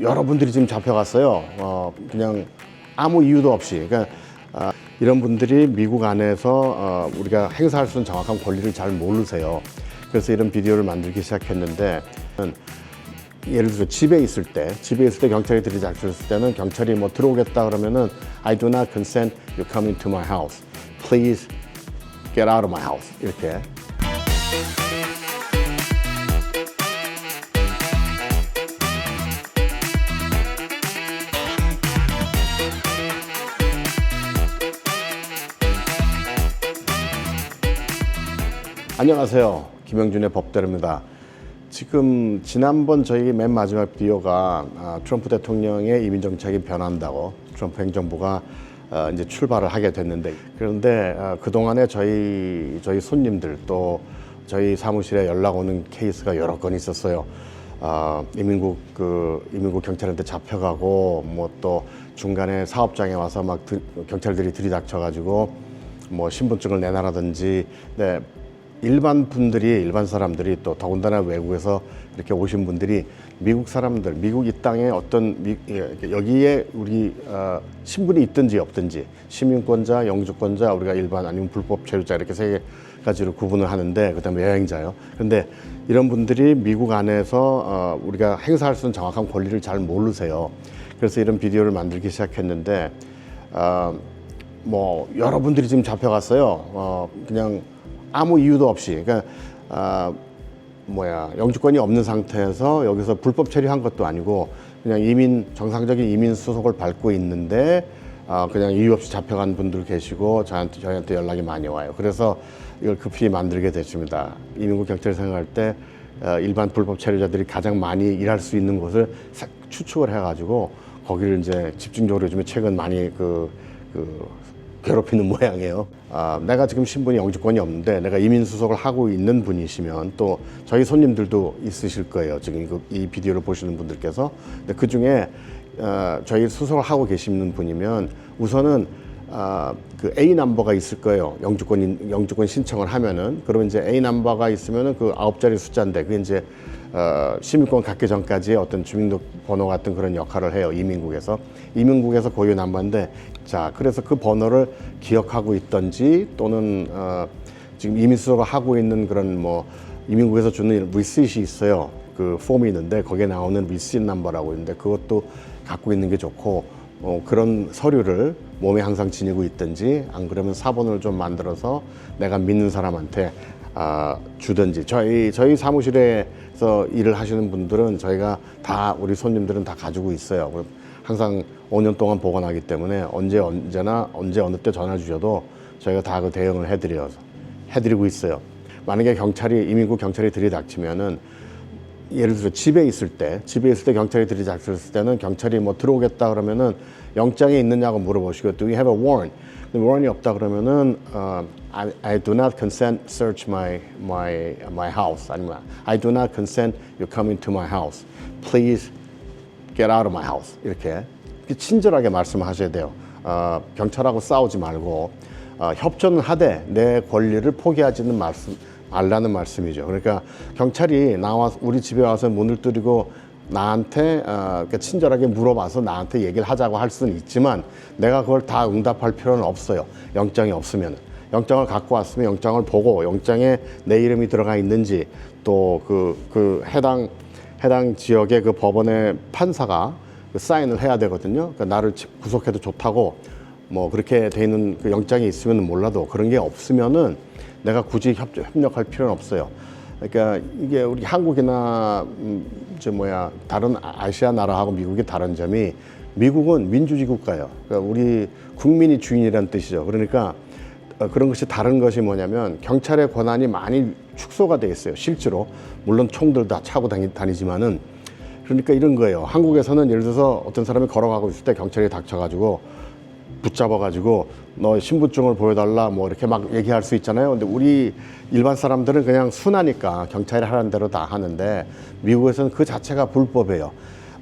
여러 분들이 지금 잡혀갔어요. 어, 그냥 아무 이유도 없이. 그러니까 아, 이런 분들이 미국 안에서 어, 우리가 행사할 수 있는 정확한 권리를 잘 모르세요. 그래서 이런 비디오를 만들기 시작했는데 예를 들어 집에 있을 때 집에 있을 때 경찰이 들이닥쳤을 때는 경찰이 뭐 들어오겠다 그러면은 I do not consent you coming to my house. Please get out of my house. 이렇게 안녕하세요. 김영준의 법대로입니다. 지금 지난번 저희 맨 마지막 비디오가 아, 트럼프 대통령의 이민 정책이 변한다고 트럼프 행정부가 어, 이제 출발을 하게 됐는데 그런데 어, 그 동안에 저희 저희 손님들 또 저희 사무실에 연락 오는 케이스가 여러 건 있었어요. 아, 이민국 그 이민국 경찰한테 잡혀가고 뭐 또 중간에 사업장에 와서 막 들- 경찰들이 들이닥쳐가지고 뭐 신분증을 내놔라든지 네, 일반 분들이 일반 사람들이 또 더군다나 외국에서 이렇게 오신 분들이 미국 사람들 미국 이 땅에 어떤 미, 예, 여기에 우리 어, 신분이 있든지 없든지 시민권자 영주권자 우리가 일반 아니면 불법 체류자 이렇게 세 가지로 구분을 하는데 그다음에 여행자요 그런데 이런 분들이 미국 안에서 어, 우리가 행사할 수 있는 정확한 권리를 잘 모르세요 그래서 이런 비디오를 만들기 시작했는데 어, 뭐 여러분들이 지금 잡혀갔어요. 어, 그냥 아무 이유도 없이 그러니까 아, 뭐야 영주권이 없는 상태에서 여기서 불법 체류한 것도 아니고 그냥 이민 정상적인 이민 수속을 밟고 있는데 아, 그냥 이유 없이 잡혀간 분들 계시고 저한테 저희한테 연락이 많이 와요. 그래서 이걸 급히 만들게 됐습니다. 이민국 경찰 생각할 때 어, 일반 불법 체류자들이 가장 많이 일할 수 있는 곳을 싹 추측을 해가지고 거기를 이제 집중적으로 요즘에 최근 많이 그, 그 괴롭히는 모양이에요. 아, 내가 지금 신분이 영주권이 없는데 내가 이민 수속을 하고 있는 분이시면 또 저희 손님들도 있으실 거예요. 지금 이거, 이 비디오를 보시는 분들께서. 근데 그 중에 어, 저희 수속을 하고 계시는 분이면 우선은 아, 그 A 넘버가 있을 거예요. 영주권 영주권 신청을 하면은 그러면 이제 A 넘버가 있으면은 그 아홉 자리 숫자인데 그게 이제 어, 시민권 갖기 전까지의 어떤 주민등록 번호 같은 그런 역할을 해요. 이민국에서 이민국에서 고유 넘버인데 자 그래서 그 번호를 기억하고 있던지 또는 어, 지금 이민 수속을 하고 있는 그런 뭐 이민국에서 주는 리시트이 있어요. 그 폼이 있는데 거기에 나오는 리시트 넘버라고 있는데 그것도 갖고 있는 게 좋고 어, 그런 서류를 몸에 항상 지니고 있든지 안 그러면 사본을 좀 만들어서 내가 믿는 사람한테 아, 주든지 저희 저희 사무실에서 일을 하시는 분들은 저희가 다 우리 손님들은 다 가지고 있어요. 항상 5년 동안 보관하기 때문에 언제 언제나 언제 어느 때 전화 주셔도 저희가 다 그 대응을 해드려서 해드리고 있어요. 만약에 경찰이 이민국 경찰이 들이닥치면은 예를 들어 집에 있을 때 집에 있을 때 경찰이 들이닥쳤을 때는 경찰이 뭐 들어오겠다 그러면은 영장이 있느냐고 물어보시고 do you have a warrant? 근데 warrant이 없다 그러면은 어, I, I do not consent search my my my house 아니면 I do not consent you coming to my house. Please get out of my house 이렇게 친절하게 말씀하셔야 돼요. 어, 경찰하고 싸우지 말고 어, 협조는 하되 내 권리를 포기하지는 말씀 말라는 말씀이죠. 그러니까 경찰이 나와 우리 집에 와서 문을 두드리고 나한테 어, 이렇게 친절하게 물어봐서 나한테 얘기를 하자고 할 수는 있지만 내가 그걸 다 응답할 필요는 없어요. 영장이 없으면 영장을 갖고 왔으면 영장을 보고 영장에 내 이름이 들어가 있는지 또그그 해당 해당 지역의 그 법원의 판사가 그 사인을 해야 되거든요. 그러니까 나를 지- 구속해도 좋다고 뭐 그렇게 돼 있는 그 영장이 있으면 몰라도 그런 게 없으면은 내가 굳이 협, 협력할 필요는 없어요. 그러니까 이게 우리 한국이나 음, 저 뭐야 다른 아- 아시아 나라하고 미국의 다른 점이 미국은 민주주의 국가예요. 그러니까 우리 국민이 주인이라는 뜻이죠. 그러니까 어, 그런 것이 다른 것이 뭐냐면 경찰의 권한이 많이 축소가 돼 있어요. 실제로 물론 총들 다 차고 다니, 다니지만은 그러니까 이런 거예요. 한국에서는 예를 들어서 어떤 사람이 걸어가고 있을 때 경찰이 닥쳐가지고 붙잡아가지고 너 신분증을 보여달라 뭐 이렇게 막 얘기할 수 있잖아요. 근데 우리 일반 사람들은 그냥 순하니까 경찰이 하라는 대로 다 하는데 미국에서는 그 자체가 불법이에요.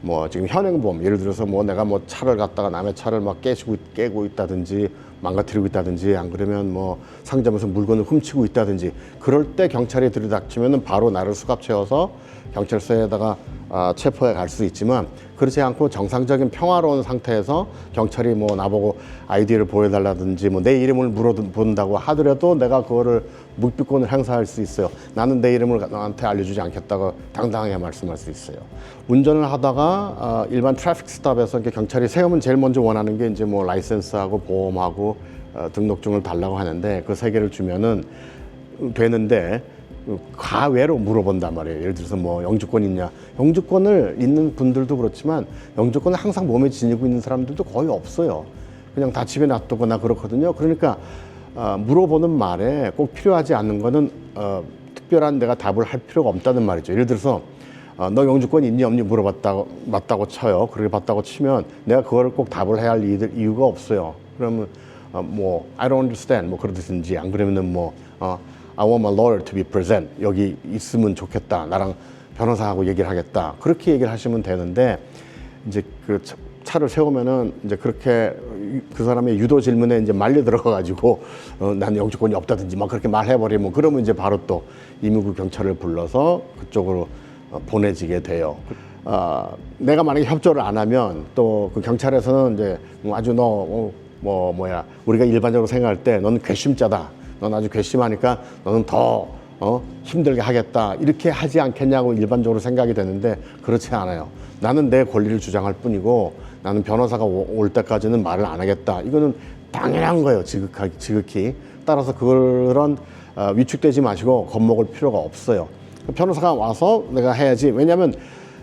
뭐 지금 현행범 예를 들어서 뭐 내가 뭐 차를 갖다가 남의 차를 막 깨시고 깨고 있다든지 망가뜨리고 있다든지 안 그러면 뭐 상점에서 물건을 훔치고 있다든지 그럴 때 경찰이 들이닥치면은 바로 나를 수갑 채워서 경찰서에다가 아, 체포해 갈 수 있지만 그렇지 않고 정상적인 평화로운 상태에서 경찰이 뭐 나보고 아이디를 보여달라든지 뭐 내 이름을 물어본다고 하더라도 내가 그거를 묵비권을 행사할 수 있어요. 나는 내 이름을 너한테 알려주지 않겠다고 당당하게 말씀할 수 있어요. 운전을 하다가 어, 일반 트래픽 스탑에서 경찰이 세우면 제일 먼저 원하는 게 이제 뭐 라이센스하고 보험하고 어, 등록증을 달라고 하는데 그 세 개를 주면은 되는데 가외로 물어본단 말이에요. 예를 들어서 뭐 영주권 있냐? 영주권을 있는 분들도 그렇지만 영주권을 항상 몸에 지니고 있는 사람들도 거의 없어요. 그냥 다 집에 놔두거나 그렇거든요. 그러니까 어, 물어보는 말에 꼭 필요하지 않는 거는 어, 특별한 내가 답을 할 필요가 없다는 말이죠. 예를 들어서 어, 너 영주권 있니 없니 물어봤다고 맞다고 쳐요. 그렇게 봤다고 치면 내가 그거를 꼭 답을 해야 할 이유- 이유가 없어요. 그러면 어, 뭐 I don't understand 뭐 그러든지 안 그러면은 뭐 어, I want my lawyer to be present 여기 있으면 좋겠다. 나랑 변호사하고 얘기를 하겠다. 그렇게 얘기를 하시면 되는데 이제 그 차- 차를 세우면은 이제 그렇게 그 사람의 유도 질문에 이제 말려 들어가 가지고 어, 난 영주권이 없다든지 막 그렇게 말해 버리면 그러면 이제 바로 또 이민국 경찰을 불러서 그쪽으로 어, 보내지게 돼요. 어, 내가 만약에 협조를 안 하면 또 그 경찰에서는 이제 뭐 아주 너 어, 뭐 뭐야 우리가 일반적으로 생각할 때 너는 괘씸자다. 넌 아주 괘씸하니까 너는 더 어, 힘들게 하겠다. 이렇게 하지 않겠냐고 일반적으로 생각이 되는데 그렇지 않아요. 나는 내 권리를 주장할 뿐이고 나는 변호사가 오- 올 때까지는 말을 안 하겠다. 이거는 당연한 거예요. 지극하게, 지극히. 따라서 그런 어, 위축되지 마시고 겁먹을 필요가 없어요. 변호사가 와서 내가 해야지. 왜냐하면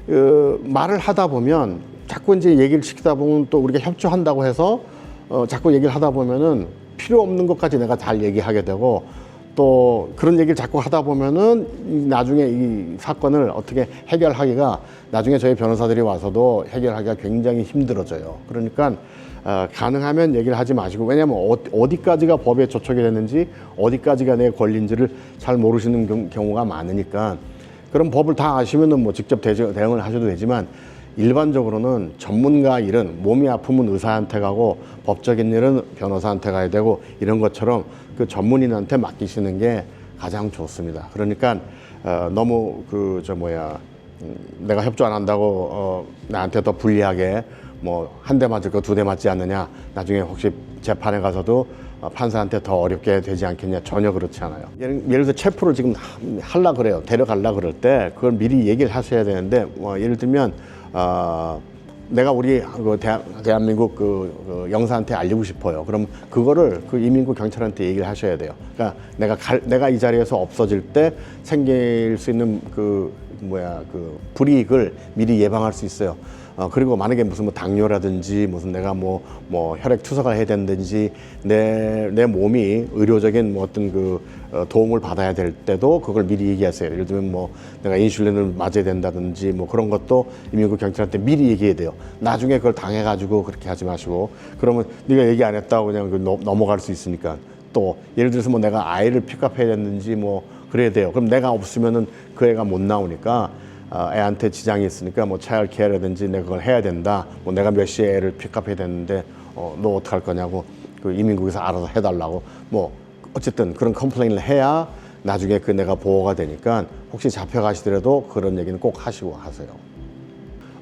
그 말을 하다 보면 자꾸 이제 얘기를 시키다 보면 또 우리가 협조한다고 해서 어, 자꾸 얘기를 하다 보면은 필요 없는 것까지 내가 잘 얘기하게 되고 또 그런 얘기를 자꾸 하다 보면은 이 나중에 이 사건을 어떻게 해결하기가 나중에 저희 변호사들이 와서도 해결하기가 굉장히 힘들어져요. 그러니까 어, 가능하면 얘기를 하지 마시고 왜냐하면 어, 어디까지가 법에 저촉이 됐는지 어디까지가 내 권리인지를 잘 모르시는 경- 경우가 많으니까 그런 법을 다 아시면은 뭐 직접 대응을 하셔도 되지만 일반적으로는 전문가 일은 몸이 아프면 의사한테 가고 법적인 일은 변호사한테 가야 되고 이런 것처럼 그 전문인한테 맡기시는 게 가장 좋습니다. 그러니까 어, 너무 그 저 뭐야 음, 내가 협조 안 한다고 어, 나한테 더 불리하게 뭐 한 대 맞을 거 두 대 맞지 않느냐 나중에 혹시 재판에 가서도 어, 판사한테 더 어렵게 되지 않겠냐 전혀 그렇지 않아요. 예를, 예를 들어 체포를 지금 하- 할라 그래요. 데려갈라 그럴 때 그걸 미리 얘기를 하셔야 되는데 뭐 예를 들면 어, 내가 우리 그 대한, 대한 민국 그, 그 영사한테 알리고 싶어요. 그럼 그거를 그 이민국 경찰한테 얘기를 하셔야 돼요. 그러니까 내가 갈, 내가 이 자리에서 없어질 때 생길 수 있는 그 뭐야 그 불이익을 미리 예방할 수 있어요. 어, 그리고 만약에 무슨 뭐 당뇨라든지 무슨 내가 뭐, 뭐 혈액 투석을 해야 된다든지 내, 내 몸이 의료적인 뭐 어떤 그 어, 도움을 받아야 될 때도 그걸 미리 얘기하세요. 예를 들면 뭐 내가 인슐린을 맞아야 된다든지 뭐 그런 것도 이민국 경찰한테 미리 얘기해야 돼요. 나중에 그걸 당해가지고 그렇게 하지 마시고 그러면 네가 얘기 안 했다고 그냥 그 넘- 넘어갈 수 있으니까 또 예를 들어서 뭐 내가 아이를 픽업해야 됐는지 뭐 그래야 돼요. 그럼 내가 없으면은 그 애가 못 나오니까 어, 애한테 지장이 있으니까 뭐 차일 케어라든지 내가 그걸 해야 된다. 뭐 내가 몇 시에 애를 픽업해야 되는데 어, 너 어떡할 거냐고 그 이민국에서 알아서 해달라고 뭐 어쨌든 그런 컴플레인을 해야 나중에 그 내가 보호가 되니까 혹시 잡혀가시더라도 그런 얘기는 꼭 하시고 하세요.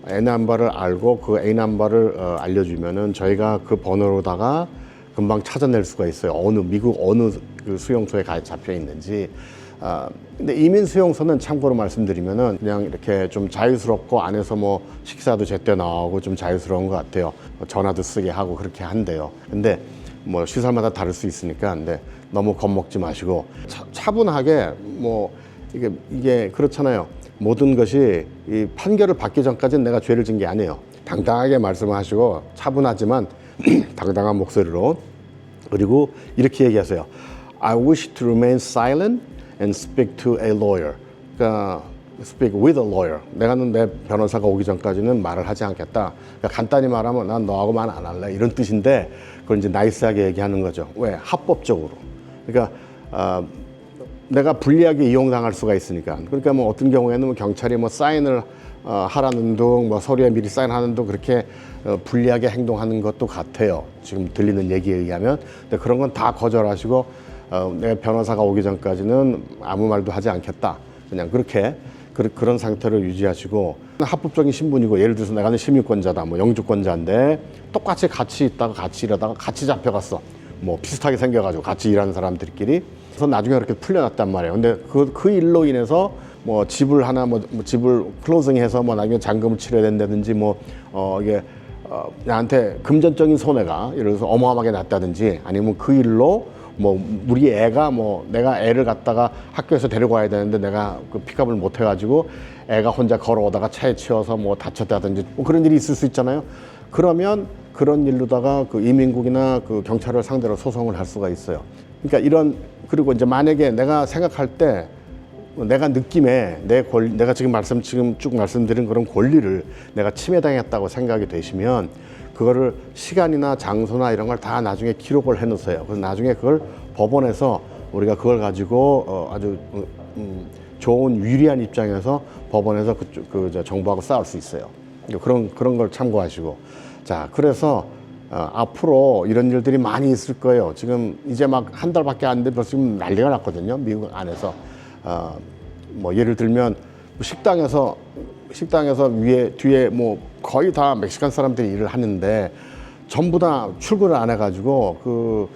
A 넘버를 알고 그 A 넘버를 어, 알려주면은 저희가 그 번호로다가 금방 찾아낼 수가 있어요. 어느 미국 어느 그 수용소에 가 잡혀 있는지. 아 근데 이민 수용소는 참고로 말씀드리면은 그냥 이렇게 좀 자유스럽고 안에서 뭐 식사도 제때 나오고 좀 자유스러운 것 같아요. 뭐 전화도 쓰게 하고 그렇게 한대요. 근데 뭐 시설마다 다를 수 있으니까 근데 너무 겁먹지 마시고 차, 차분하게 뭐 이게 이게 그렇잖아요. 모든 것이 이 판결을 받기 전까지는 내가 죄를 진 게 아니에요. 당당하게 말씀하시고 차분하지만 당당한 목소리로 그리고 이렇게 얘기하세요. I wish to remain silent and speak to a lawyer. 그러니까 speak with a lawyer. 내가는 내 변호사가 오기 전까지는 말을 하지 않겠다. 그러니까 간단히 말하면 난 너하고 말 안 할래 이런 뜻인데 그걸 이제 나이스하게 얘기하는 거죠. 왜? 합법적으로. 그러니까 아, 내가 불리하게 이용당할 수가 있으니까. 그러니까 뭐 어떤 경우에는 뭐 경찰이 뭐 사인을 어, 하라는 둥, 뭐 서류에 미리 사인하는 둥 그렇게 어, 불리하게 행동하는 것도 같아요. 지금 들리는 얘기에 의하면. 근데 그런 건 다 거절하시고 어, 내 변호사가 오기 전까지는 아무 말도 하지 않겠다. 그냥 그렇게 그, 그런 상태를 유지하시고 합법적인 신분이고 예를 들어서 내가 시민권자다 뭐 영주권자인데 똑같이 같이 있다가 같이 일하다가 같이 잡혀갔어. 뭐 비슷하게 생겨가지고 같이 일하는 사람들끼리. 그래서 나중에 그렇게 풀려났단 말이에요. 근데 그, 그 일로 인해서 뭐 집을 하나 뭐, 뭐 집을 클로징해서 뭐 나중에 잔금을 치러야 된다든지 뭐어 이게 어, 나한테 금전적인 손해가 예를 들어서 어마어마하게 났다든지 아니면 그 일로 뭐 우리 애가 뭐 내가 애를 갖다가 학교에서 데려가야 되는데 내가 그 픽업을 못 해가지고 애가 혼자 걸어오다가 차에 치여서 뭐 다쳤다든지 뭐 그런 일이 있을 수 있잖아요. 그러면 그런 일로다가 그 이민국이나 그 경찰을 상대로 소송을 할 수가 있어요. 그러니까 이런 그리고 이제 만약에 내가 생각할 때 내가 느낌에 내 권, 내가 지금 말씀 지금 쭉 말씀드린 그런 권리를 내가 침해당했다고 생각이 되시면 그거를 시간이나 장소나 이런 걸 다 나중에 기록을 해 놓으세요. 그래서 나중에 그걸 법원에서 우리가 그걸 가지고 어, 아주 음, 음, 좋은 유리한 입장에서 법원에서 그쪽 그저 정부하고 싸울 수 있어요. 그런 그런 걸 참고하시고 자 그래서 어, 앞으로 이런 일들이 많이 있을 거예요. 지금 이제 막 한 달밖에 안돼 벌써 지금 난리가 났거든요. 미국 안에서 어, 뭐 예를 들면 식당에서 식당에서 위에 뒤에 뭐 거의 다 멕시칸 사람들이 일을 하는데 전부 다 출근을 안 해가지고 그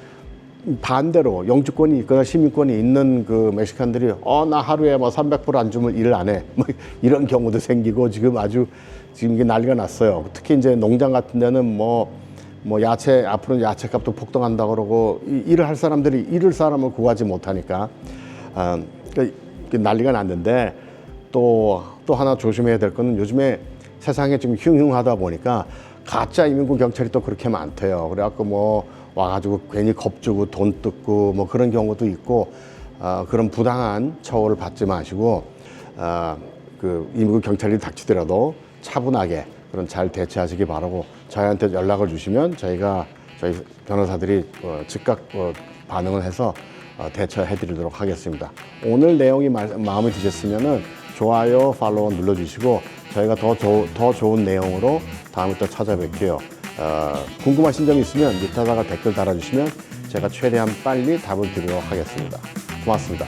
반대로 영주권이 있거나 시민권이 있는 그 멕시칸들이 어 나 하루에 뭐 300불 안 주면 일을 안 해. 뭐 이런 경우도 생기고 지금 아주 지금 이게 난리가 났어요. 특히 이제 농장 같은 데는 뭐뭐 야채 앞으로 야채 값도 폭등한다 그러고 이- 일을 할 사람들이 일을 사람을 구하지 못하니까 아, 그 난리가 났는데 또 또 하나 조심해야 될 거는 요즘에 세상에 지금 흉흉하다 보니까 가짜 이민국 경찰이 또 그렇게 많대요. 그래갖고 뭐 와가지고 괜히 겁주고 돈 뜯고 뭐 그런 경우도 있고 아, 그런 부당한 처우를 받지 마시고 아, 그 이민국 경찰이 닥치더라도 차분하게 그런 잘 대처하시기 바라고 저희한테 연락을 주시면 저희가 저희 변호사들이 어, 즉각 어, 반응을 해서 어, 대처해 드리도록 하겠습니다. 오늘 내용이 마, 마음에 드셨으면은 좋아요, 팔로우 눌러주시고 저희가 더, 조- 더 좋은 내용으로 다음에 또 찾아뵐게요. 어, 궁금하신 점 있으면 밑에다가 댓글 달아주시면 제가 최대한 빨리 답을 드리도록 하겠습니다. 고맙습니다.